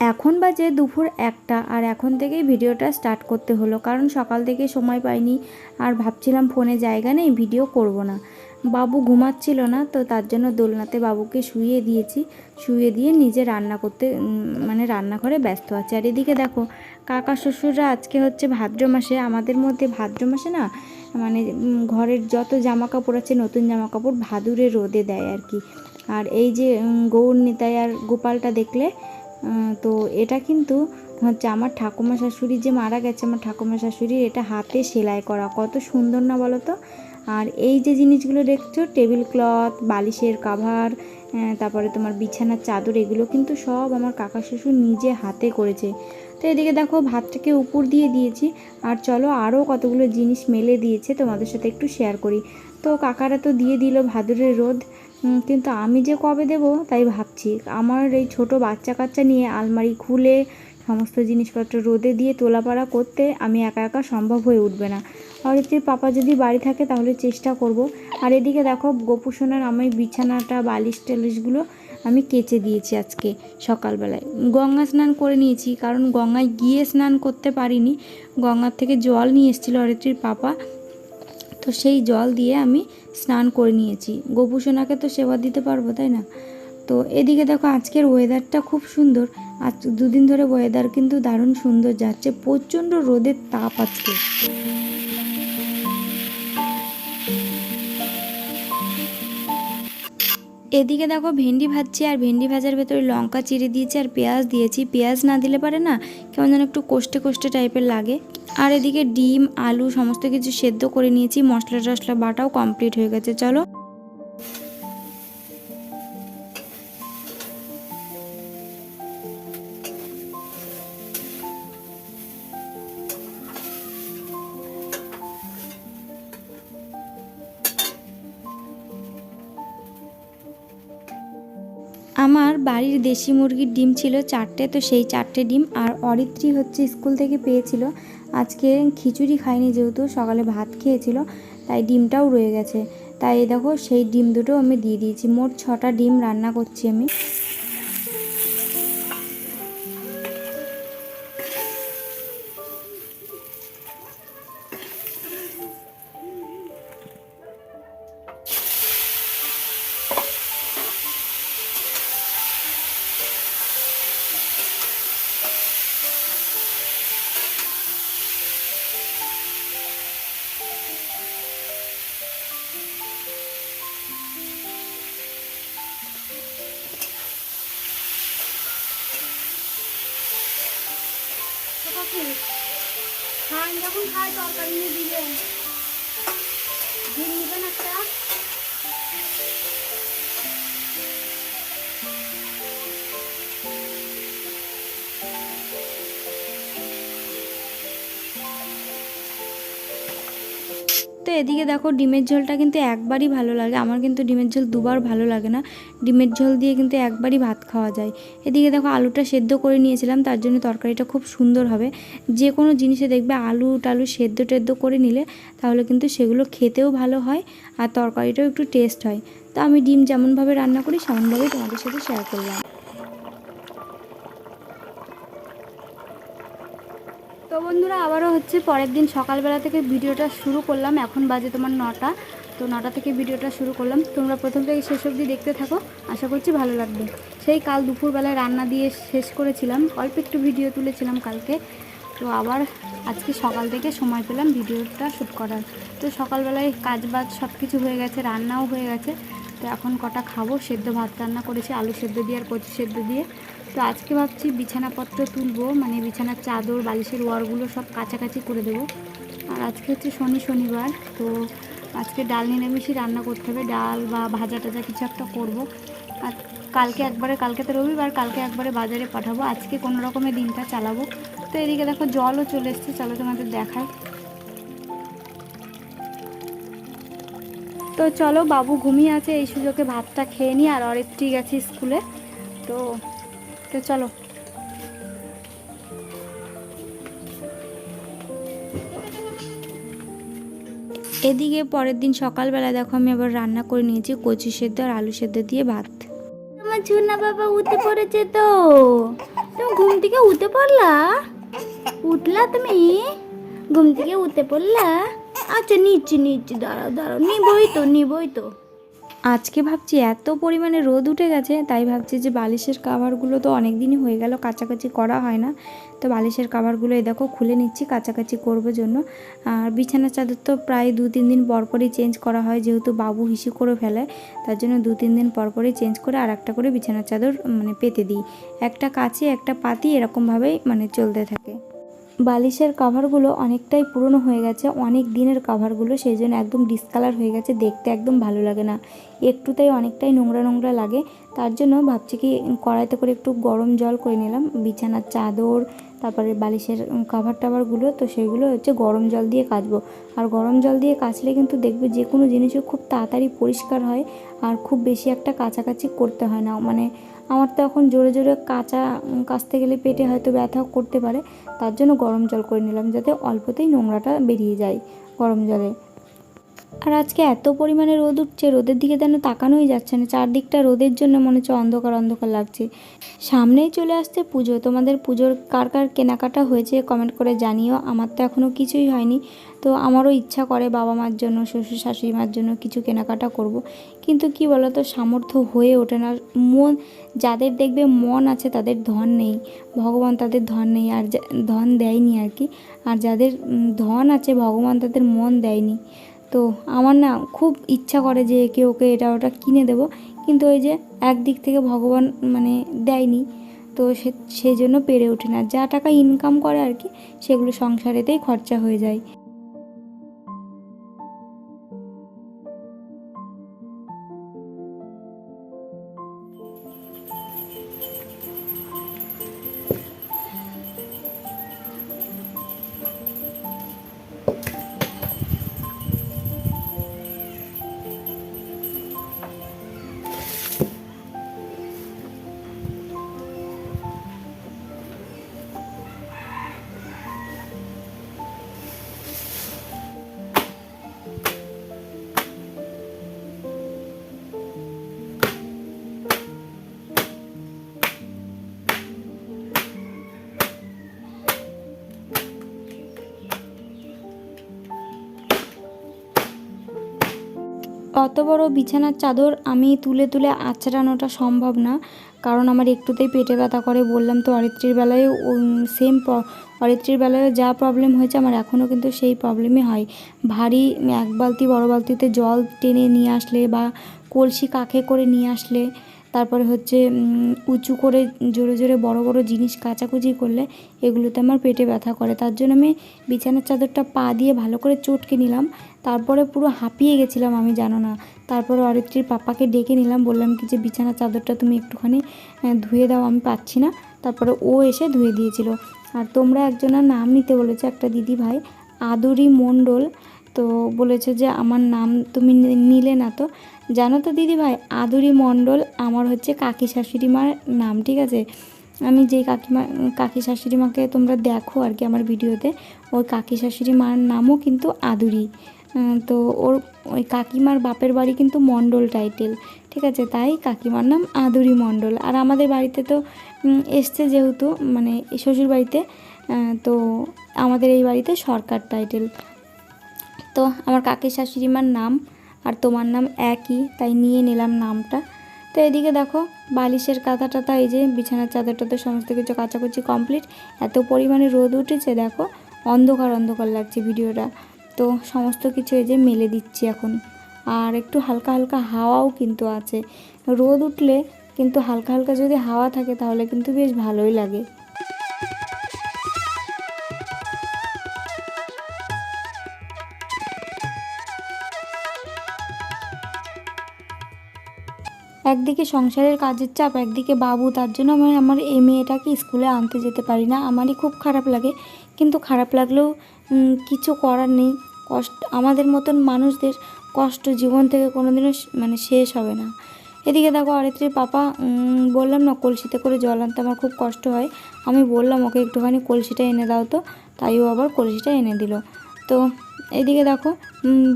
এখন বাজে দুপুর একটা আর এখন থেকেই ভিডিওটা স্টার্ট করতে হলো। কারণ সকাল থেকে সময় পাইনি আর ভাবছিলাম ফোনে জায়গা নেই ভিডিও করব না। বাবু ঘুমাচ্ছিল না, তো তার জন্য দোলনাতে বাবুকে শুইয়ে দিয়েছি। শুইয়ে দিয়ে নিজে রান্না করতে মানে রান্নাঘরে ব্যস্ত আছে। আর এদিকে দেখো, কাকা শ্বশুররা আজকে হচ্ছে ভাদ্র মাসে। আমাদের মধ্যে ভাদ্র মাসে না মানে ঘরের যত জামা কাপড় আছে, নতুন জামা কাপড় ভাদুরে রোদে দেয় আর কি। আর এই যে গৌর নিতাই আর গোপালটা দেখলে তো এটা কিন্তু হচ্ছে আমার ঠাকুমা শাশুড়ি যে মারা গেছে, আমার ঠাকুমা শাশুড়ির এটা হাতে সেলাই করা। কত সুন্দর না বলো তো? আর এই যে জিনিসগুলো দেখছ, টেবিল ক্লথ, বালিশের কাভার তারপরে তোমার বিছানার চাদর, এগুলো কিন্তু সব আমার কাকা শ্বশুর নিজে হাতে করেছে। তো এদিকে দেখো ভাতটাকে উপর দিয়ে দিয়েছি, আর চলো আরও কতগুলো জিনিস মেলে দিয়েছে তোমাদের সাথে একটু শেয়ার করি। তো কাকারা তো দিয়ে দিল ভাদুরের রোদ কিন্তু আমি যে কবে দেব তাই ভাবছি। আমার এই ছোট বাচ্চা কাচ্চা নিয়ে আলমারি খুলে, সমস্ত জিনিসপত্র রোদে দিয়ে তোলাপাড়া করতে আমি একা একা সম্ভব হয়ে উঠবে না। অরিত্রীর পাপা যদি বাড়ি থাকে তাহলে চেষ্টা করব। আর এদিকে দেখো, গোপুসোনার আমি বিছানাটা, বালিশ টালিশগুলো আমি কেচে দিয়েছি আজকে সকালবেলায়। গঙ্গা স্নান করে নিয়েছি, কারণ গঙ্গায় গিয়ে স্নান করতে পারিনি। গঙ্গার থেকে জল নিয়ে এসেছিল অরিত্রীর পাপা। তো সেই জল দিয়ে আমি স্নান করে নিয়েছি। গোপুসোনাকে তো সেবা দিতে পারব, তাই না? তো এদিকে দেখো আজকের ওয়েদারটা খুব সুন্দর। আজ দুদিন ধরে ওয়েদার কিন্তু দারুণ সুন্দর যাচ্ছে। প্রচণ্ড রোদের তাপ আজকে। এদিকে দেখো ভেন্ডি ভাজছি আর ভেন্ডি ভাজার ভেতরে লঙ্কা, চিড়ে দিয়েছি আর পেঁয়াজ দিয়েছি। পেঁয়াজ না দিলে পারে না, কেমন যেন একটু কষ্টে কষ্টে টাইপের লাগে। আর এদিকে ডিম, আলু, সমস্ত কিছু সেদ্ধ করে নিয়েছি। মশলা টশলা বাটাও কমপ্লিট হয়ে গেছে, চলো। বাড়ির দেশি মুরগির ডিম ছিল চারটে, তো সেই চারটে ডিম আর অরিত্রী হচ্ছে স্কুল থেকে পেয়েছিল। আজকে খিচুড়ি খায়নি যেহেতু, সকালে ভাত খেয়েছিল, তাই ডিমটাও রয়ে গেছে। তাই দেখো, সেই ডিম দুটো আমি দিয়ে দিয়েছি। মোট ছটা ডিম রান্না করছি আমি। যখন খায় তরকারি নিয়ে দিবেন ডিম নেবেন একটা। তো এদিকে দেখো ডিমের ঝোলটা কিন্তু একবারই ভালো লাগে। আমার কিন্তু ডিমের ঝোল দুবার ভালো লাগে না। ডিমের ঝোল দিয়ে কিন্তু একবারই ভাত খাওয়া যায়। এদিকে দেখো আলুটা সেদ্ধ করে নিয়েছিলাম, তার জন্য তরকারিটা খুব সুন্দর হবে। যে কোনো জিনিসে দেখবে আলু টালু সেদ্ধ টেদ্ধ করে নিলে তাহলে কিন্তু সেগুলো খেতেও ভালো হয় আর তরকারিটাও একটু টেস্ট হয়। তো আমি ডিম যেমনভাবে রান্না করি, সেমনভাবেই তোমাদের সাথে শেয়ার করলাম। তো বন্ধুরা, আবারও হচ্ছে পরের দিন সকালবেলা থেকে ভিডিওটা শুরু করলাম। এখন বাজে তোমার নটা। তো নটা থেকে ভিডিওটা শুরু করলাম। তোমরা প্রথম থেকে শেষ অবধি দেখতে থাকো। আশা করছি ভালো লাগবে। সেই কাল দুপুরবেলায় রান্না দিয়ে শেষ করেছিলাম। অল্প একটু ভিডিও তুলেছিলাম কালকে। তো আবার আজকে সকাল থেকে সময় পেলাম ভিডিওটা শ্যুট করার। তো সকালবেলায় কাজ বাজ সব কিছু হয়ে গেছে, রান্নাও হয়ে গেছে। তো এখন কটা খাব? সেদ্ধ ভাত রান্না করেছি, আলু সেদ্ধ দিয়ে আর কচি সেদ্ধ দিয়ে। তো আজকে ভাবছি বিছানাপত্র তুলবো মানে বিছানার চাদর, বালিশের ওয়ারগুলো সব কাছাকাছি করে দেবো। আর আজকে হচ্ছে শনি শনিবার, তো আজকে ডাল নিরামিষই রান্না করতে হবে। ডাল বা ভাজা টাজা কিছু একটা করব। আর কালকে একবারে, কালকে তো রবিবার, কালকে একবারে বাজারে পাঠাবো। আজকে কোনো রকমের দিনটা চালাবো। তো এদিকে দেখো জলও চলে এসছে, চলো তোমাদের দেখায় তো চলো, বাবু ঘুমিয়ে আছে, এই সুযোগে ভাতটা খেয়ে নিই আর অরিত্রী গেছি স্কুলে। তো তো চলো। এদিকে পরের দিন সকালবেলা দেখো আমি আবার রান্না করে নিয়েছি, কচি সেদ্ধ আর আলু সেদ্ধ দিয়ে ভাত। আমার ঝুনা বাবা উঠে পড়েছে তো। তুমি ঘুম থেকে উঠে পড়লা? উঠলা তুমি? ঘুম থেকে উঠে পড়লা? আচ্ছা নিচ্ছি নিচ্ছি, দাঁড়াও দাঁড়াও, নিবই তো নিবই তো। আজকে ভাবছি এত পরিমাণে রোদ উঠে গেছে, তাই ভাবছি যে বালিশের কাভারগুলো তো অনেক দিনই হয়ে গেল, কাছাকাছি করা হয় না। তো বালিশের কাভারগুলো এই দেখো খুলে নিচ্ছি, কাছাকাছি করব জন্য। আর বিছানার চাদর তো প্রায় দু তিন দিন পর পরই চেঞ্জ করা হয়, যেহেতু বাবু হিসি করে ফেলে, তার জন্য দু তিন দিন পর পরই চেঞ্জ করে আর একটা করে বিছানার চাদর মানে পেতে দিই। একটা কাছে, একটা পাতি এরকমভাবেই মানে চলতে থাকে। বালিশের কাভারগুলো অনেকটাই পুরনো হয়ে গেছে, অনেক দিনের কাভারগুলো সেই জন্য একদম ডিসকালার হয়ে গেছে, দেখতে একদম ভালো লাগে না। একটুতেই অনেকটাই নোংরা নোংরা লাগে, তার জন্য ভাবছি কি কড়াইতে করে একটু গরম জল করে নিলাম, বিছানার চাদর, তারপরে বালিশের কাভার টাভারগুলো, তো সেগুলো হচ্ছে গরম জল দিয়ে কাচবো। আর গরম জল দিয়ে কাচলে কিন্তু দেখবে যে কোনো জিনিসও খুব তাড়াতাড়ি পরিষ্কার হয়, আর খুব বেশি একটা কাছাকাছি করতে হয় না মানে আমার তো এখন জোরে জোরে কাঁচা কাঁচতে গেলে পেটে হয়তো ব্যথা করতে পারে। তার জন্য গরম জল করে নিলাম যাতে অল্পতেই নোংরাটা বেরিয়ে যায় গরম জলে। আর আজকে এত পরিমাণে রোদ উঠছে, রোদের দিকে যেন তাকানোই যাচ্ছে না। চারদিকটা রোদের জন্য মনে হচ্ছে অন্ধকার অন্ধকার লাগছে। সামনেই চলে আসছে পুজো। তোমাদের পুজোর কার কার কেনাকাটা হয়েছে কমেন্ট করে জানিও। আমার তো এখনও কিছুই হয়নি। তো আমারও ইচ্ছা করে বাবা মার জন্য, শ্বশুর শাশুড়ি মার জন্য কিছু কেনাকাটা করব। কিন্তু কি বলো তো সামর্থ্য হয়ে ওঠে না। মন, যাদের দেখবে মন আছে তাদের ধন নেই। ভগবান তাদের ধন নেই আর ধন দেয়নি আর কি। আর যাদের ধন আছে, ভগবান তাদের মন দেয়নি। তো আমার না খুব ইচ্ছা করে যে একে ওকে এটা ওটা কিনে দেব। কিন্তু ওই যে একদিক থেকে ভগবান মানে দেয়নি, তো সে, সেই জন্য পেরে ওঠে না। যা টাকা ইনকাম করে আর কি, সেগুলো সংসারেতেই খরচা হয়ে যায়। অত বড় বিছানার চাদর আমি তুলে তুলে আঁচড়ানোটা সম্ভব না। কারণ আমার একটুতেই পেটে ব্যথা করে বললাম তো অরিত্রীর বেলায় সেম অরিত্রীর বেলায় যা প্রবলেম হয়েছে আমার এখনও কিন্তু সেই প্রবলেমই হয়। ভারী এক বালতি বড় বালতিতে জল টেনে নিয়ে আসলে বা কলসি কাখে করে নিয়ে আসলে। তারপরে হচ্ছে উঁচু করে জোরে জোরে বড় বড় জিনিস কাচাকুচি করলে এগুলোতে আমার পেটে ব্যথা করে। তার জন্য আমি বিছানার চাদরটা পা দিয়ে ভালো করে চটকে নিলাম। তারপরে পুরো হাঁপিয়ে গেছিলাম, আমি জানো না। তারপরে অরিত্রীর পাপাকে ডেকে নিলাম, বললাম কি যে বিছানার চাদরটা তুমি একটুখানি ধুয়ে দাও, আমি পাচ্ছি না। তারপরে ও এসে ধুয়ে দিয়েছিল। আর তোমরা একজনের নাম নিতে বলেছে, একটা দিদি ভাই, আদুরি মণ্ডল। তো বলেছে যে, আমার নাম তুমি নিলে না তো? জানো তো দিদি ভাই, আদুরি মণ্ডল আমার হচ্ছে কাকি শাশুড়ি মার নাম, ঠিক আছে? আমি যেই কাকিমা কাকি শাশুড়ি মাকে তোমরা দেখো আর কি আমার ভিডিওতে, ওই কাকি শাশুড়ি মার নামও কিন্তু আদুরি। তো ওর ওই কাকিমার বাপের বাড়ি কিন্তু মণ্ডল টাইটেল, ঠিক আছে? তাই কাকিমার নাম আদুরি মণ্ডল। আর আমাদের বাড়িতে তো এসছে যেহেতু মানে শ্বশুর বাড়িতে তো আমাদের এই বাড়িতে সরকার টাইটেল। তো আমার কাকি শাশুড়িমার নাম আর তোমার নাম একই, তাই নিয়ে নিলাম নামটা। তো এদিকে দেখো, বালিশের কাঁথা টাথা এই যে বিছানার চাদর টাদর সমস্ত কিছু কাচাকুচি কমপ্লিট। এত পরিমাণে রোদ উঠেছে, দেখো, অন্ধকার অন্ধকার লাগছে ভিডিওটা। তো সমস্ত কিছু এই যে মেলে দিচ্ছি এখন। আর একটু হালকা হালকা হাওয়াও কিন্তু আছে। রোদ উঠলে কিন্তু হালকা হালকা যদি হাওয়া থাকে তাহলে কিন্তু বেশ ভালোই লাগে। একদিকে সংসারের কাজের চাপ, একদিকে বাবু, তার জন্য আমি আমার এই মেয়েটাকে স্কুলে আনতে যেতে পারি না। আমারই খুব খারাপ লাগে। কিন্তু খারাপ লাগলেও কিছু করার নেই। কষ্ট, আমাদের মতন মানুষদের কষ্ট জীবন থেকে কোনো দিনও মানে শেষ হবে না। এদিকে দেখো অরিত্রীর পাপা বললাম না, কলসিতে করে জল আনতে আমার খুব কষ্ট হয়। আমি বললাম, ওকে একটুখানি কলসিটা এনে দাও তো। তাই ও আবার কলসিটা এনে দিল। তো এদিকে দেখো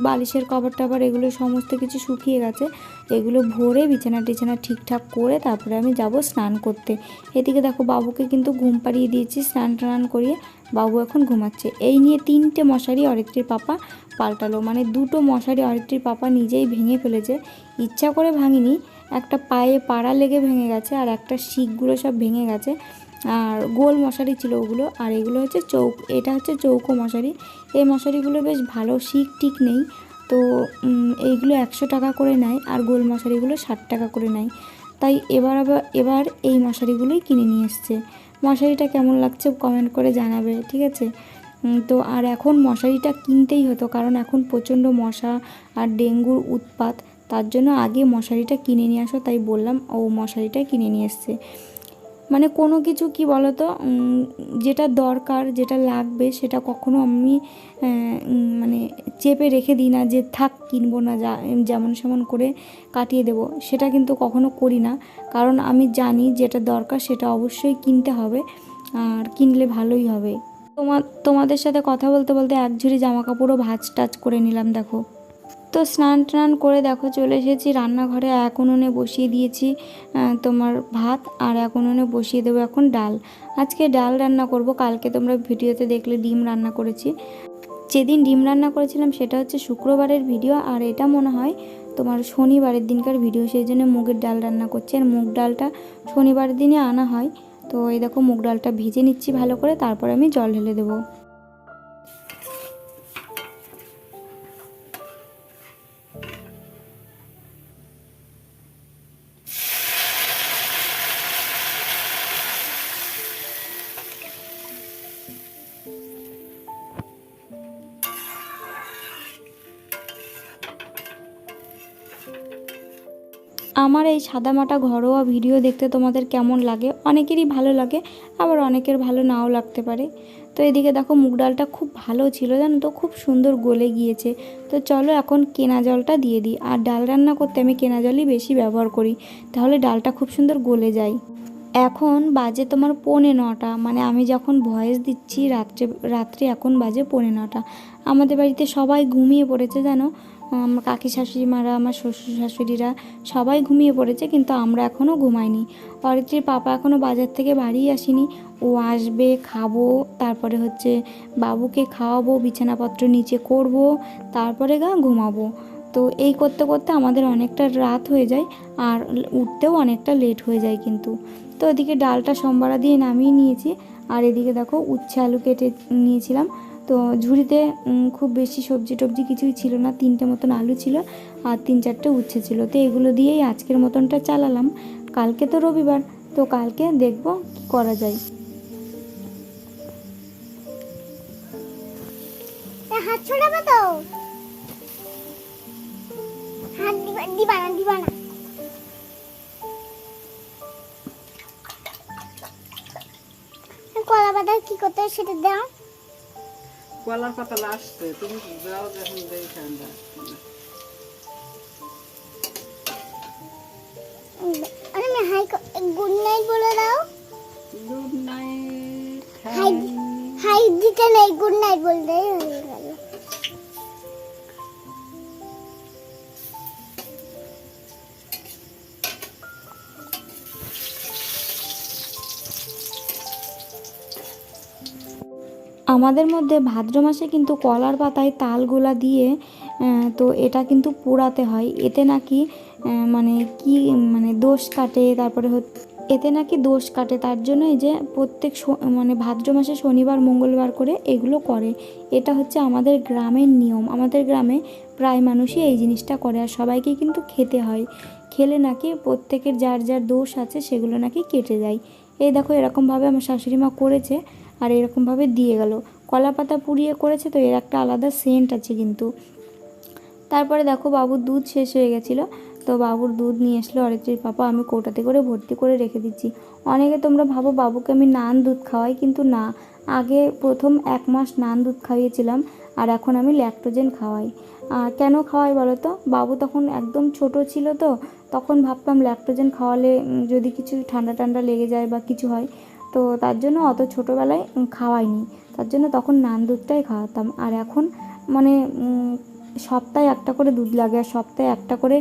বালিশের কভার টাভার এগুলো সমস্ত কিছু শুকিয়ে গেছে। এগুলো ভরে বিছানা টিছানা ঠিকঠাক করে তারপরে আমি যাব স্নান করতে। এদিকে দেখো বাবুকে কিন্তু ঘুম পাড়িয়ে দিয়েছি, স্নান টান করিয়ে বাবু এখন ঘুমাচ্ছে। এই নিয়ে তিনটে মশারি অরিত্রীর পাপা পাল্টালো। মানে দুটো মশারি অরিত্রীর পাপা নিজেই ভেঙে ফেলেছে। ইচ্ছা করে ভাঙিনি, একটা পায়ে পাড়া লেগে ভেঙে গেছে আর একটা শিকগুলো সব ভেঙে গেছে। আর গোল মশারি ছিল ওগুলো আর এগুলো হচ্ছে চৌক, এটা হচ্ছে চৌকো মশারি। এই মশারিগুলো বেশ ভালো, শিক টিক নেই। তো এইগুলো একশো টাকা করে নেয় আর গোল মশারিগুলো ষাট টাকা করে নেয়। তাই এবার আবার, এবার এই মশারিগুলোই কিনে নিয়ে এসছে। মশারিটা কেমন লাগছে কমেন্ট করে জানাবে, ঠিক আছে? তো আর এখন মশারিটা কিনতেই হতো, কারণ এখন প্রচণ্ড মশা আর ডেঙ্গুর উৎপাত। তার জন্য আগে মশারিটা কিনে নিয়ে আসো, তাই বললাম ও মশারিটা কিনে নিয়ে এসছে। মানে কোনো কিছু কি বলতো? যেটা দরকার, যেটা লাগবে, সেটা কখনো আমি মানে চেপে রেখে দিই না যে থাক, কিনবো না, যা, যেমন সেমন করে কাটিয়ে দেবো। সেটা কিন্তু কখনো করি না। কারণ আমি জানি যেটা দরকার সেটা অবশ্যই কিনতে হবে আর কিনলে ভালোই হবে। তোমার তোমাদের সাথে কথা বলতে বলতে এক ঝুড়ি জামা কাপড়ও ভাজ টাচ করে নিলাম, দেখো। তো স্নান টান করে দেখো চলে এসেছি। রান্নাঘরে এক উনুনে বসিয়ে দিয়েছি তোমার ভাত আর এক উনুনে বসিয়ে দেবো এখন ডাল। আজকে ডাল রান্না করব, কালকে তোমরা ভিডিওতে দেখলে ডিম রান্না করেছি। যেদিন ডিম রান্না করেছিলাম সেটা হচ্ছে শুক্রবারের ভিডিও, আর এটা মনে হয় তোমার শনিবারের দিনকার ভিডিও, সেই জন্য মুগের ডাল রান্না করছি। আর মুগ ডালটা শনিবারের দিনে আনা হয়, তো এই দেখো মুগ ডালটা ভেজে নিচ্ছি ভালো করে, তারপর আমি জল ঢেলে দেবো। আমার এই সাদামাটা ঘরোয়া ভিডিও দেখতে তোমাদের কেমন লাগে? অনেকেরই ভালো লাগে, আবার অনেকের ভালো নাও লাগতে পারে। তো এদিকে দেখো মুগ ডালটা খুব ভালো ছিল, জানো তো? খুব সুন্দর গলে গিয়েছে। তো চলো এখন কেনা জলটা দিয়ে দিই। আর ডাল রান্না করতে আমি কেনা জলই বেশি ব্যবহার করি, তাহলে ডালটা খুব সুন্দর গলে যায়। এখন বাজে তোমার পৌনে নটা মানে আমি যখন ভয়েস দিচ্ছি রাত্রে রাত্রে এখন বাজে পৌনে নটা। আমাদের বাড়িতে সবাই ঘুমিয়ে পড়েছে, জানো? আমার কাকি শাশুড়ি মারা, আমার শ্বশুর শাশুড়িরা সবাই ঘুমিয়ে পড়েছে, কিন্তু আমরা এখনও ঘুমাইনি। অরিত্রীর পাপা এখনও বাজার থেকে বাড়ি আসেনি। ও আসবে, খাব, তারপরে হচ্ছে বাবুকে খাওয়াবো, বিছানাপত্র নিচে করব, তারপরে গা ঘুমাবো। তো এই করতে করতে আমাদের অনেকটা রাত হয়ে যায়, আর উঠতেও অনেকটা লেট হয়ে যায় কিন্তু। তো এদিকে ডালটা সম্বারা দিয়ে নামিয়ে নিয়েছি, আর এদিকে দেখো উচ্ছে আলু কেটে নিয়েছিলাম। তো ঝুড়িতে খুব বেশি সবজি টবজি কিছুই ছিল না। তিনটে মতন আলু ছিল আর তিন চারটে উচ্ছে ছিল। তো এগুলো দিয়েই আজকের মতনটা চালালাম। কালকে তো রবিবার, তো কালকে দেখব কি করা যায়। কলা বাদাম কি করতে সেটা দাও। কলার পাতা আসছে তুমি যাও যখন দেই ঠান্ডা। আমি হাই গুড নাইট বলে দাও। Good night high. হাই দিতে নেই গুড নাইট বলতে। আমাদের মধ্যে ভাদ্র মাসে কিন্তু কলার পাতায় তালগোলা দিয়ে তো এটা কিন্তু পোড়াতে হয়। এতে নাকি মানে কি মানে দোষ কাটে, তারপরে এতে নাকি দোষ কাটে। তার জন্য এই যে প্রত্যেক মানে ভাদ্র মাসে শনিবার, মঙ্গলবার করে এগুলো করে। এটা হচ্ছে আমাদের গ্রামের নিয়ম। আমাদের গ্রামে প্রায় মানুষই এই জিনিসটা করে আর সবাইকে কিন্তু খেতে হয়। খেলে নাকি প্রত্যেকের যার যার দোষ আছে সেগুলো নাকি কেটে যায়। এই দেখো এরকমভাবে আমার শাশুড়ি মা করেছে। আর এরকমভাবে দিয়ে গেল। কলা পাতা পুড়িয়ে করেছে তো এর একটা আলাদা সেন্ট আছে কিন্তু। তারপরে দেখো বাবুর দুধ শেষ হয়ে গেছিল। তো বাবুর দুধ নিয়ে আসলো অরিত্রীর পাপা, আমি কৌটাতে করে ভর্তি করে রেখে দিচ্ছি। অনেকে তোমরা ভাবো বাবুকে আমি নান দুধ খাওয়াই, কিন্তু না। আগে প্রথম এক মাস নান দুধ খাইয়েছিলাম আর এখন আমি ল্যাক্টোজেন খাওয়াই। কেন খাওয়াই বলো তো? বাবু তখন একদম ছোট ছিল তো, তখন ভাবতাম ল্যাক্টোজেন খাওয়ালে যদি কিছু ঠান্ডা ঠান্ডা লেগে যায় বা কিছু হয় তো তার জন্য অত ছোটোবেলায় খাওয়াইনি। তার জন্য তখন নান দুধটাই খাওয়াতাম। আর এখন মানে সপ্তাহে একটা করে দুধ লাগে। আর সপ্তাহে একটা করে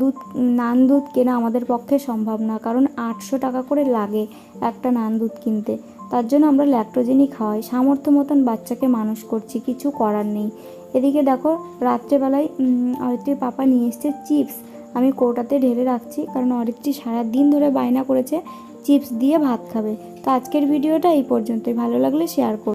দুধ, নান দুধ কেনা আমাদের পক্ষে সম্ভব না। কারণ আটশো টাকা করে লাগে একটা নান দুধ কিনতে। তার জন্য আমরা ল্যাক্টোজেনই খাওয়াই। সামর্থ্য মতন বাচ্চাকে মানুষ করছি, কিছু করার নেই। এদিকে দেখো, রাত্রেবেলায় অরিত্রীর পাপা নিয়ে এসছে চিপস। আমি কোটাতে ঢেলে রাখছি, কারণ অরিত্রী সারা দিন ধরে বায়না করেছে। চিপস দিয়ে ভাত খাবে। তো আজকের ভিডিওটা এই পর্যন্তই। ভালো লাগলে শেয়ার করো।